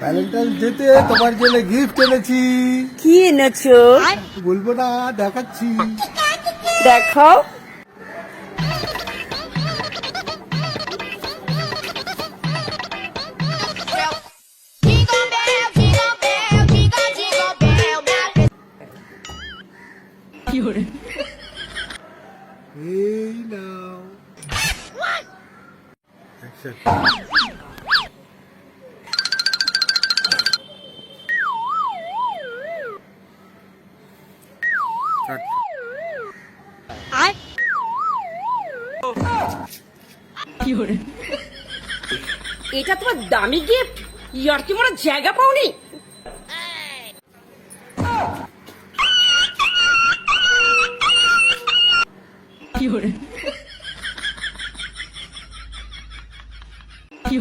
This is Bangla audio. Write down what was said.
ভ্যালেন্টাইন ডেতে তোমার জন্য গিফট এনেছি। কি এনেছো? বলব না দেখাচ্ছি। দেখাও। Jingle bell, এটা তোমার দামি গিফট ইয়ার কি মনে জায়গা পাওনি? কি